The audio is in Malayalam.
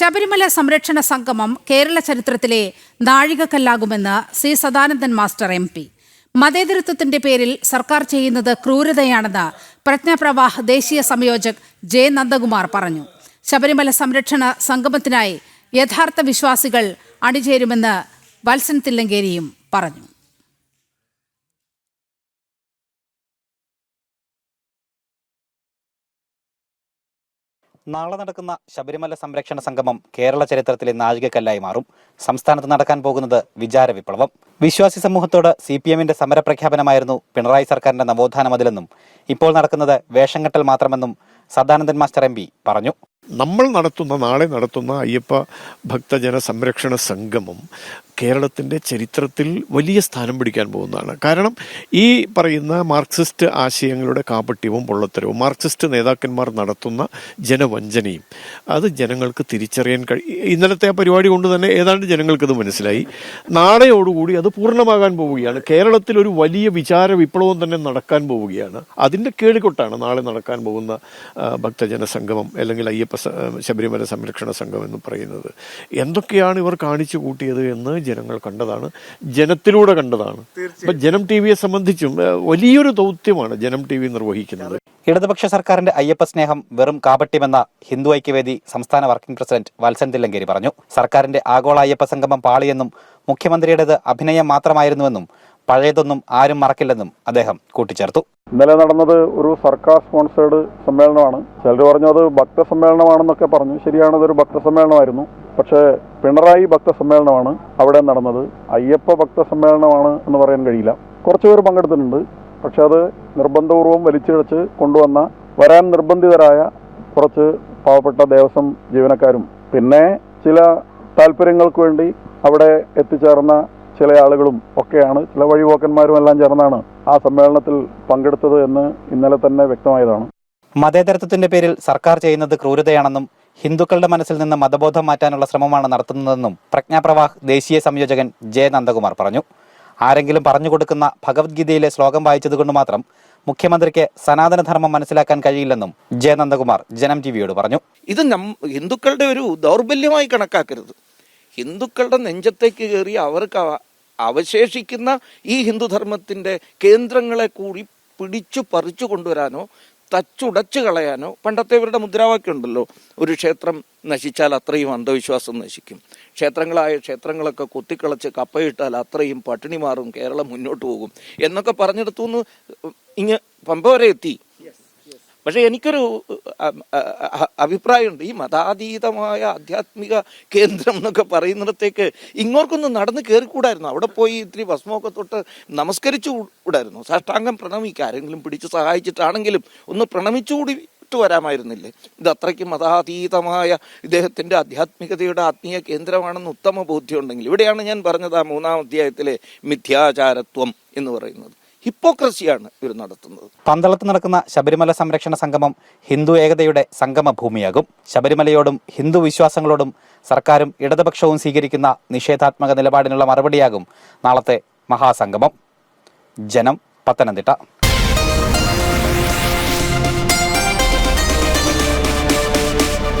ശബരിമല സംരക്ഷണ സംഗമം കേരള ചരിത്രത്തിലെ നാഴികക്കല്ലാകുമെന്ന് C Sadanandan master M P. മതേതരത്വത്തിന്റെ പേരിൽ സർക്കാർ ചെയ്യുന്നത് ക്രൂരതയാണെന്ന് പ്രജ്ഞാപ്രവാഹ് ദേശീയ സംയോജക് ജെ നന്ദകുമാർ പറഞ്ഞു. ശബരിമല സംരക്ഷണ സംഗമത്തിനായി യഥാർത്ഥ വിശ്വാസികൾ അണിചേരുമെന്ന് വത്സൻ തില്ലങ്കേരിയും പറഞ്ഞു. നാളെ നടക്കുന്ന ശബരിമല സംരക്ഷണ സംഗമം കേരള ചരിത്രത്തിലെ നാഴികക്കല്ലായി മാറും. സംസ്ഥാനത്ത് നടക്കാൻ പോകുന്നത് വിചാര വിപ്ലവം. വിശ്വാസി സമൂഹത്തോട് സി പി എമ്മിന്റെ സമരപ്രഖ്യാപനമായിരുന്നു പിണറായി സർക്കാരിന്റെ നവോത്ഥാന മതിലെന്നും ഇപ്പോൾ നടക്കുന്നത് വേഷംകെട്ടൽ മാത്രമെന്നും സദാനന്ദൻ മാസ്റ്റർ എം പറഞ്ഞു. നമ്മൾ നടത്തുന്ന നാളെ നടത്തുന്ന അയ്യപ്പ ഭക്തജന സംരക്ഷണ സംഗമം കേരളത്തിന്റെ ചരിത്രത്തിൽ വലിയ സ്ഥാനം പിടിക്കാൻ പോകുന്നതാണ്. കാരണം ഈ പറയുന്ന മാർക്സിസ്റ്റ് ആശയങ്ങളുടെ കാപട്യവും പൊള്ളത്തരവും മാർക്സിസ്റ്റ് നേതാക്കന്മാർ നടത്തുന്ന ജനവഞ്ചനയും അത് ജനങ്ങൾക്ക് തിരിച്ചറിയാൻ കഴി ഇന്നലത്തെ പരിപാടി കൊണ്ട് തന്നെ ഏതാണ്ട് ജനങ്ങൾക്കത് മനസ്സിലായി. നാളെയോടുകൂടി അത് പൂർണമാകാൻ പോവുകയാണ്. കേരളത്തിൽ ഒരു വലിയ വിചാര വിപ്ലവം തന്നെ നടക്കാൻ പോവുകയാണ്. അതിന്റെ കേളിക്കൊട്ടാണ് നാളെ നടക്കാൻ പോകുന്ന ഭക്തജന സംഗമം അല്ലെങ്കിൽ അയ്യപ്പ ശബരിമല സംരക്ഷണ സംഘം എന്ന് പറയുന്നത്. എന്തൊക്കെയാണ് ഇവർ കാണിച്ചു കൂട്ടിയത് എന്ന് ജനങ്ങൾ കണ്ടതാണ്. ജനത്തിലൂടെ കണ്ടതാണ്. അപ്പൊ ജനം ടി വിയെ സംബന്ധിച്ചും വലിയൊരു ദൗത്യമാണ് ജനം ടി വി നിർവഹിക്കുന്നത്. ഇടതുപക്ഷ സർക്കാരിന്റെ അയ്യപ്പ സ്നേഹം വെറും കാപട്യമെന്ന ഹിന്ദു ഐക്യവേദി സംസ്ഥാന വർക്കിംഗ് പ്രസിഡന്റ് വത്സൻ തില്ലങ്കേരി പറഞ്ഞു. സർക്കാരിന്റെ ആഗോള അയ്യപ്പ സംഗമം പാളിയെന്നും മുഖ്യമന്ത്രിയുടേത് അഭിനയം മാത്രമായിരുന്നുവെന്നും പഴയതൊന്നും ആരും മറക്കില്ലെന്നും അദ്ദേഹം കൂട്ടിച്ചേർത്തു. ഇന്നലെ നടന്നത് ഒരു സർക്കാർ സ്പോൺസേഡ് സമ്മേളനമാണ്. ചിലർ പറഞ്ഞു അത് ഭക്തസമ്മേളനമാണെന്നൊക്കെ പറഞ്ഞു. ശരിയാണ് അതൊരു ഭക്തസമ്മേളനമായിരുന്നു. പക്ഷേ പിണറായി ഭക്തസമ്മേളനമാണ് അവിടെ നടന്നത്. അയ്യപ്പ ഭക്തസമ്മേളനമാണ് എന്ന് പറയാൻ കഴിയില്ല. കുറച്ചുപേർ പങ്കെടുത്തിട്ടുണ്ട്. പക്ഷെ അത് നിർബന്ധപൂർവം വലിച്ചിഴച്ച് കൊണ്ടുവന്ന വരാൻ നിർബന്ധിതരായ കുറച്ച് പാവപ്പെട്ട ദേവസ്വം ജീവനക്കാരും. പിന്നെ ചില താല്പര്യങ്ങൾക്ക് വേണ്ടി അവിടെ എത്തിച്ചേർന്ന ചില ആളുകളും ഒക്കെയാണ് ചില വഴിപോക്കന്മാരും എല്ലാം ചേർന്നാണ് ആ സമ്മേളനത്തിൽ പങ്കെടുത്തത് എന്ന് ഇന്നലെ തന്നെ വ്യക്തമായതാണ്. മതേതരത്വത്തിന്റെ പേരിൽ സർക്കാർ ചെയ്യുന്നത് ക്രൂരതയാണെന്നും ഹിന്ദുക്കളുടെ മനസ്സിൽ നിന്ന് മതബോധം മാറ്റാനുള്ള ശ്രമമാണ് നടത്തുന്നതെന്നും പ്രജ്ഞാപ്രവാഹ് ദേശീയ സംയോജകൻ ജെ നന്ദകുമാർ പറഞ്ഞു. ആരെങ്കിലും പറഞ്ഞു കൊടുക്കുന്ന ഭഗവത്ഗീതയിലെ ശ്ലോകം വായിച്ചതുകൊണ്ട് മാത്രം മുഖ്യമന്ത്രിക്ക് സനാതനധർമ്മം മനസ്സിലാക്കാൻ കഴിയില്ലെന്നും ജെ നന്ദകുമാർ ജനം ടിവിയോട് പറഞ്ഞു. ഇത് ഹിന്ദുക്കളുടെ ഒരു ദൗർബല്യമായി കണക്കാക്കരുത്. ഹിന്ദുക്കളുടെ നെഞ്ചത്തേക്ക് കയറി അവർക്ക് അവ- അവശേഷിക്കുന്ന ഈ ഹിന്ദുധർമ്മത്തിന്റെ കേന്ദ്രങ്ങളെ കൂടി പിടിച്ചു പറിച്ചു കൊണ്ടുവരാനോ തച്ചുടച്ചു കളയാനോ പണ്ടത്തെ ഇവരുടെ മുദ്രാവാക്യം ഉണ്ടല്ലോ ഒരു ക്ഷേത്രം നശിച്ചാൽ അത്രയും അന്ധവിശ്വാസം നശിക്കും. ക്ഷേത്രങ്ങളായ ക്ഷേത്രങ്ങളൊക്കെ കുത്തിക്കളച്ച് കപ്പയിട്ടാൽ അത്രയും പട്ടിണി മാറും കേരളം മുന്നോട്ട് പോകും എന്നൊക്കെ പറഞ്ഞെടുത്തു ഇങ്ങ് പമ്പ വരെ എത്തി. പക്ഷെ എനിക്കൊരു അഭിപ്രായമുണ്ട്. ഈ മതാതീതമായ ആധ്യാത്മിക കേന്ദ്രം എന്നൊക്കെ പറയുന്നിടത്തേക്ക് ഇങ്ങോർക്കൊന്ന് നടന്ന് കയറിക്കൂടായിരുന്നു അവിടെ പോയി ഇത്തിരി ഭസ്മമൊക്കെ തൊട്ട് നമസ്കരിച്ചു കൂടായിരുന്നു. സാഷ്ടാംഗം പ്രണമിക്കുക ആരെങ്കിലും പിടിച്ച് സഹായിച്ചിട്ടാണെങ്കിലും ഒന്ന് പ്രണമിച്ചുകൂടി വരാമായിരുന്നില്ലേ? ഇത് അത്രയ്ക്ക് മതാതീതമായ ഇദ്ദേഹത്തിന്റെ ആധ്യാത്മികതയുടെ ആത്മീയ കേന്ദ്രമാണെന്ന് ഉത്തമ ബോധ്യമുണ്ടെങ്കിൽ ഇവിടെയാണ് ഞാൻ പറഞ്ഞത് ആ മൂന്നാം അധ്യായത്തിലെ മിഥ്യാചാരത്വം എന്ന് പറയുന്നത്. ഹിപ്പോക്രസിയാണ് ഇവർ നടത്തുന്നത്. പന്തളത്ത് നടക്കുന്ന ശബരിമല സംരക്ഷണ സംഗമം ഹിന്ദു ഏകതയുടെ സംഗമ ഭൂമിയാകും ശബരിമലയോടും ഹിന്ദു വിശ്വാസങ്ങളോടും സർക്കാരും ഇടതുപക്ഷവും സ്വീകരിക്കുന്ന നിഷേധാത്മക നിലപാടിനുള്ള മറുപടിയാകും നാളത്തെ മഹാസംഗമം. ജനം പത്തനംതിട്ട.